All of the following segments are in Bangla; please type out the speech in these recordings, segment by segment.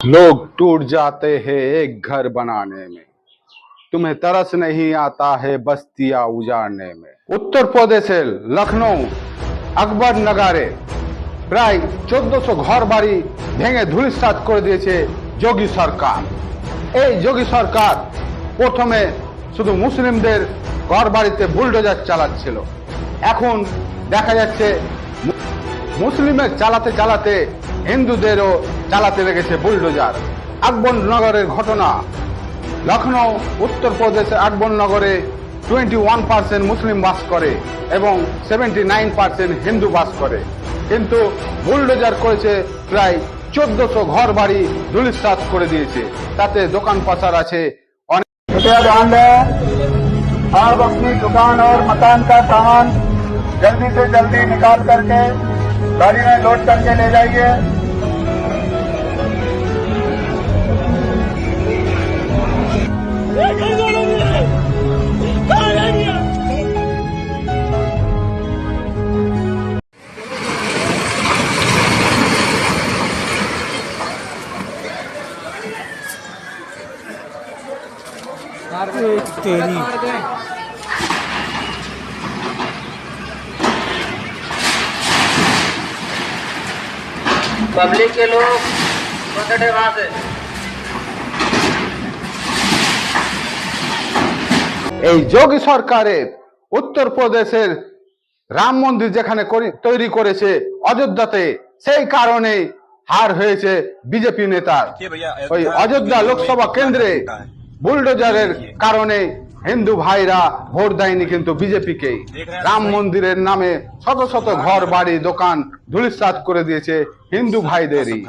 लोग टूट जाते हैं एक घर बनाने में तुम्हें तरस नहीं आता है बस्तियां उजाड़ने में উত্তর প্রদেশের লখনৌ আকবর নগরে প্রায় চোদ্দশো ঘর বাড়ি ভেঙে ধুলিসাৎ করে দিয়েছে যোগী সরকার এই যোগী সরকার প্রথমে শুধু মুসলিমদের ঘর বাড়িতে বুলডোজার চালাচ্ছিল এখন দেখা যাচ্ছে মুসলিমের চালাতে চালাতে হিন্দুদেরও চালাতে লেগেছে বুলডোজার আকবরনগরের ঘটনা Lucknow Uttar Pradesh আকবরনগরে twenty one percent মুসলিম বাস করে এবং সেভেন্টি নাইন পার্সেন্ট হিন্দু বাস করে কিন্তু বুলডোজার করেছে প্রায় চোদ্দশো ঘর বাড়ি ধুলিসাৎ করে দিয়েছে তাতে দোকান পাচার আছে অনেক कृपया ध्यान दें आप अपनी दुकान और मकान का सामान जल्दी से जल्दी निकाल करके गाड़ी में लोड करके ले जाइए। तेरी। पब्लिक के लोग पकड़े वहां से এই যোগী সরকারের উত্তরপ্রদেশের রাম মন্দির যেখানে করি- তৈরি করেছে অযোধ্যাতে সেই কারণে হার হয়েছে বিজেপি নেতার ওই অযোধ্যা লোকসভা কেন্দ্রে বুলডোজারের কারণে হিন্দু ভাইরা ভোট দেয়নি কিন্তু বিজেপিকে। রাম মন্দিরের নামে শত শত ঘর, বাড়ি, দোকান ধুলিসাৎ করে দিয়েছে হিন্দু ভাইদেরই।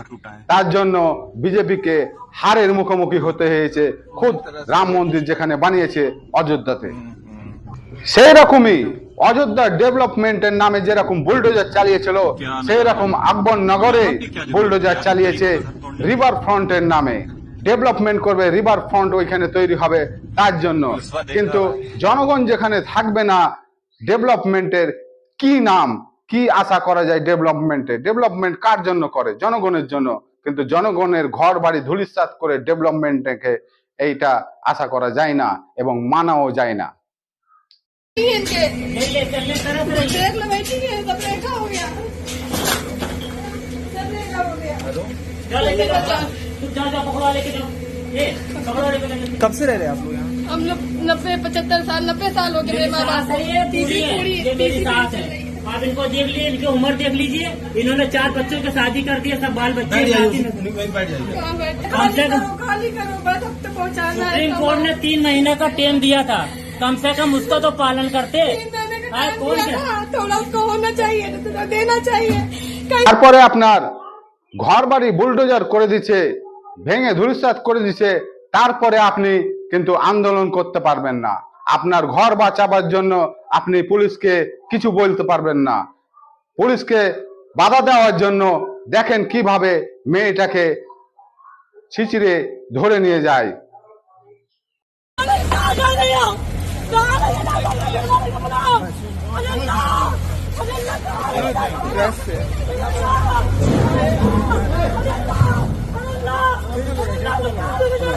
তার জন্য বিজেপিকে হারের মুখোমুখি হতে হয়েছে খুদ রাম মন্দির যেখানে বানিয়েছে অযোধ্যাতে। সেই রকমই অযোধ্যা ডেভেলপমেন্টের নামে যেরকম বুলডোজার চালিয়েছিল, সেই রকম আকবর নগরে বুলডোজার চালিয়েছে রিভার ফ্রন্টের নামে। ডেভেলপমেন্ট করবে রিভার ফ্রন্ট ওইখানে তৈরি হবে তার জন্য। কিন্তু জনগণ যেখানে থাকবে না ডেভেলপমেন্টের কি নাম কি আশা করা যায় ডেভেলপমেন্টে ডেভেলপমেন্ট কার জন্য করে? জনগণের জন্য। কিন্তু জনগণের ঘর বাড়ি ধুলিসাত করে ডেভেলপমেন্টকে এইটা আশা করা যায় না এবং মানাও যায় না। देख लो बेटी ये सब देखा हो गया सब देखा हो गया कब से रह रहे हैं आप लोग यहाँ हम लोग नब्बे पचहत्तर साल नब्बे साल हो गए मेरे माँ बाप को तीसरी पूरी तीसरी साथ चल है रही है आप इनको देख लीजिए इनकी उम्र देख लीजिए इन्होंने चार बच्चों की शादी कर दी है, सब बाल बच्चे शादी में- कहाँ बैठे कम से खाली कम- करो खाली करो बस अब तो पहुँचाना है सुप्रीम कोर्ट ने तीन महीने का टाइम दिया था कम से कम उसका तो पालन करते तीन महीने का हाँ, टाइम कौन दिया क्या? था, थोड़ा उसको होना चाहिए थोड़ा देना चाहिए कहीं তারপরে আপনার ঘর বাড়ি বুলডোজার করে দিচ্ছে ভেঙে ধুলিসাৎ করে দিচ্ছে তারপরে আপনি কিন্তু আন্দোলন করতে পারবেন না আপনার ঘর বাঁচাবার জন্য আপনি পুলিশকে কিছু বলতে পারবেন না পুলিশকে বাধা দেওয়ার জন্য দেখেন কীভাবে মেয়েটাকে ছিচিরে ধরে নিয়ে যায়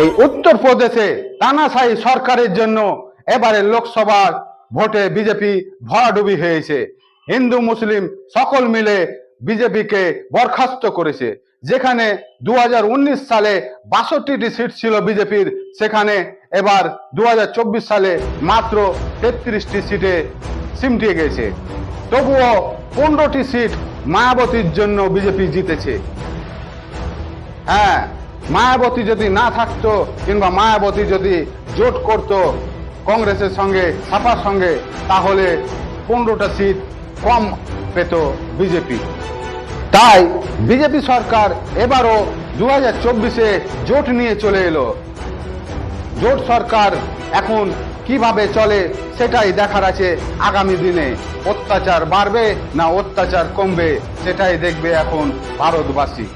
এই উত্তরপ্রদেশে তানাশাহী সরকারের জন্য এবারে লোকসভার ভোটে বিজেপি ভরাডুবি হয়েছে। হিন্দু, মুসলিম সকল মিলে বিজেপিকে বরখাস্ত করেছে। যেখানে দু হাজার উনিশ সালে বাষট্টিটি সিট ছিল বিজেপির, সেখানে এবার দু হাজার চব্বিশ সালে মাত্র তেত্রিশটি সিটে সিমটিয়ে গেছে। তবুও পনেরোটি সিট মায়াবতীর জন্য বিজেপি জিতেছে। হ্যাঁ মায়াবতী যদি না থাকতো কিংবা মায়াবতী যদি জোট করত কংগ্রেসের সঙ্গে, ছাপার সঙ্গে, তাহলে পনেরোটা সিট কম পেত বিজেপি। তাই বিজেপি সরকার এবারও দু হাজার চব্বিশে জোট নিয়ে চলে এলো। জোট সরকার এখন কীভাবে চলে সেটাই দেখার আছে আগামী দিনে। অত্যাচার বাড়বে না অত্যাচার কমবে সেটাই দেখবে এখন ভারতবাসী।